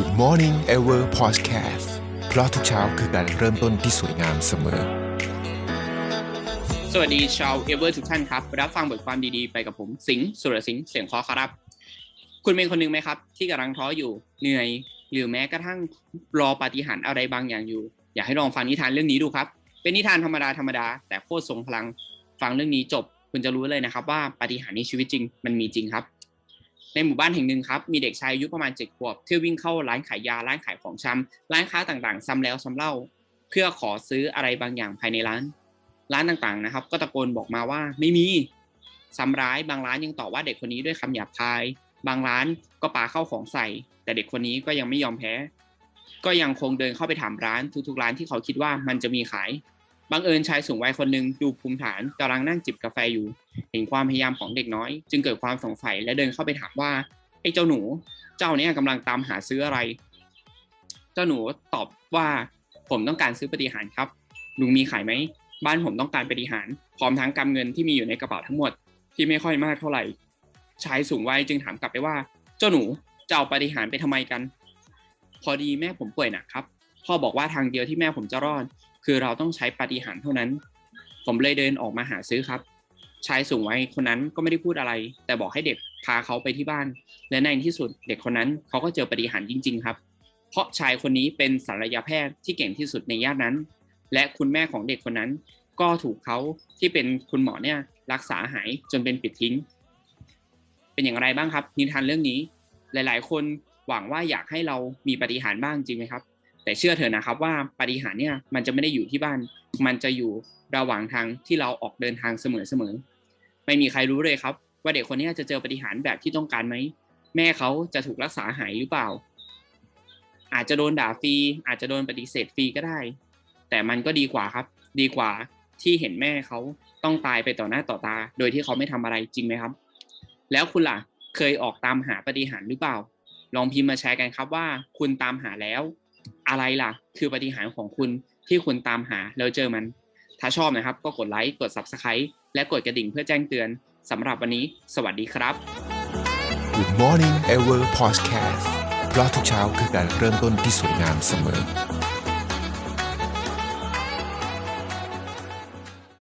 Good Morning Ever Podcast เพราะทุกเช้าคือการเริ่มต้นที่สวยงามเสมอ สวัสดีชาวเอเวอร์ทุกท่านครับ รับฟังบทความดีๆ ไปกับผมสิงห์สุรสิงห์เสียงคอครับ คุณเป็นคนหนึ่งไหมครับ ที่กำลังท้ออยู่เหนื่อย หรือแม้กระทั่งรอปาฏิหาริย์อะไรบางอย่างอยู่ อยากให้ลองฟังนิทานเรื่องนี้ดูครับ เป็นนิทานธรรมดาธรรมดาแต่โคตรทรงพลังฟังเรื่องนี้จบ คุณจะรู้เลยนะครับว่าปาฏิหาริย์ในชีวิตจริงมันมีจริงครับ ในหมู่บ้านแห่งหนึ่งครับมีเด็กชายอายุประมาณเจ็ดขวบที่วิ่งเข้าร้านขายยาร้านขายของชำร้านค้าต่างๆ ซ้ำแล้วซ้ำเล่า เพื่อขอซื้ออะไรบางอย่างภายในร้าน ร้านต่างๆนะครับ ก็ตะโกนบอกมาว่าไม่มีซ้ำร้ายบางร้านยังต่อว่าเด็กคนนี้ด้วยคำหยาบคาย บางร้านก็ปาเข้าของใส่ แต่เด็กคนนี้ก็ยังไม่ยอมแพ้ ก็ยังคงเดินเข้าไปถามร้านทุกๆร้านที่เขาคิดว่ามันจะมีขาย บังเอิญชายสูงวัยคนหนึ่งดูภูมิฐานกำลังนั่งจิบกาแฟอยู่ เห็นความพยายามของเด็กน้อย จึงเกิดความสงสัยและเดินเข้าไปถามว่าไอ้เจ้าหนู เจ้าเนี่ยกำลังตามหาซื้ออะไร เจ้าหนูตอบว่าผมต้องการซื้อปฏิหารครับลุงมีขายไหมบ้านผมต้องการปฏิหารพร้อมทั้งกำเงินที่มีอยู่ในกระเป๋าทั้งหมดที่ไม่ค่อยมากเท่าไหร่ ชายสูงวัยจึงถามกลับไปว่า เจ้าหนูจะเอาปฏิหารไปทำไมกัน พอดีแม่ผมป่วยหนักครับพ่อบอกว่าทางเดียวที่แม่ผมจะรอด คือเราต้องใช้ปฏิหารเท่านั้น ผมเลยเดินออกมาหาซื้อครับ ชายสูงวัยคนนั้นก็ไม่ได้พูดอะไร แต่บอกให้เด็กพาเขาไปที่บ้าน และในที่สุดเด็กคนนั้นเขาก็เจอปฏิหารจริง ๆ ครับ เพราะชายคนนี้เป็นศัลยแพทย์ที่เก่งที่สุดในย่านนั้น และคุณแม่ของเด็กคนนั้น ก็ถูกเขาที่เป็นคุณหมอเนี่ยรักษาหายจนเป็นปิดทิ้ง เป็นอย่างไรบ้างครับนิทานเรื่องนี้ หลาย ๆ คนหวังว่าอยากให้เรามีปฏิหารบ้างจริงไหมครับ แต่เชื่อเถอะนะครับว่าปฏิหารเนี่ยมันจะไม่ได้อยู่ที่บ้าน มันจะอยู่ระหว่างทางที่เราออกเดินทางเสมอๆไม่มีใครรู้เลยครับ ว่าเด็กคนนี้จะเจอปฏิหารแบบที่ต้องการไหมแม่เขาจะถูกรักษาหายหรือเปล่า อาจจะโดนด่าฟรีอาจจะโดนปฏิเสธฟรีก็ได้ แต่มันก็ดีกว่าครับ ดีกว่าที่เห็นแม่เขาต้องตายไปต่อหน้าต่อตา โดยที่เขาไม่ทำอะไรจริงไหมครับ แล้วคุณล่ะเคยออกตามหาปฏิหารหรือเปล่า ลองพิมพ์มาแชร์กันครับว่า คุณตามหาแล้ว อะไรล่ะ คือปฏิหารของคุณที่คุณตามหาแล้วเจอมัน ถ้าชอบนะครับ ก็กดไลค์กด Subscribe และกดกระดิ่งเพื่อแจ้งเตือนสำหรับวันนี้ สวัสดีครับ Good Morning Ever Podcast เพราะทุกเช้าคือการเริ่มต้นที่สวยงามเสมอ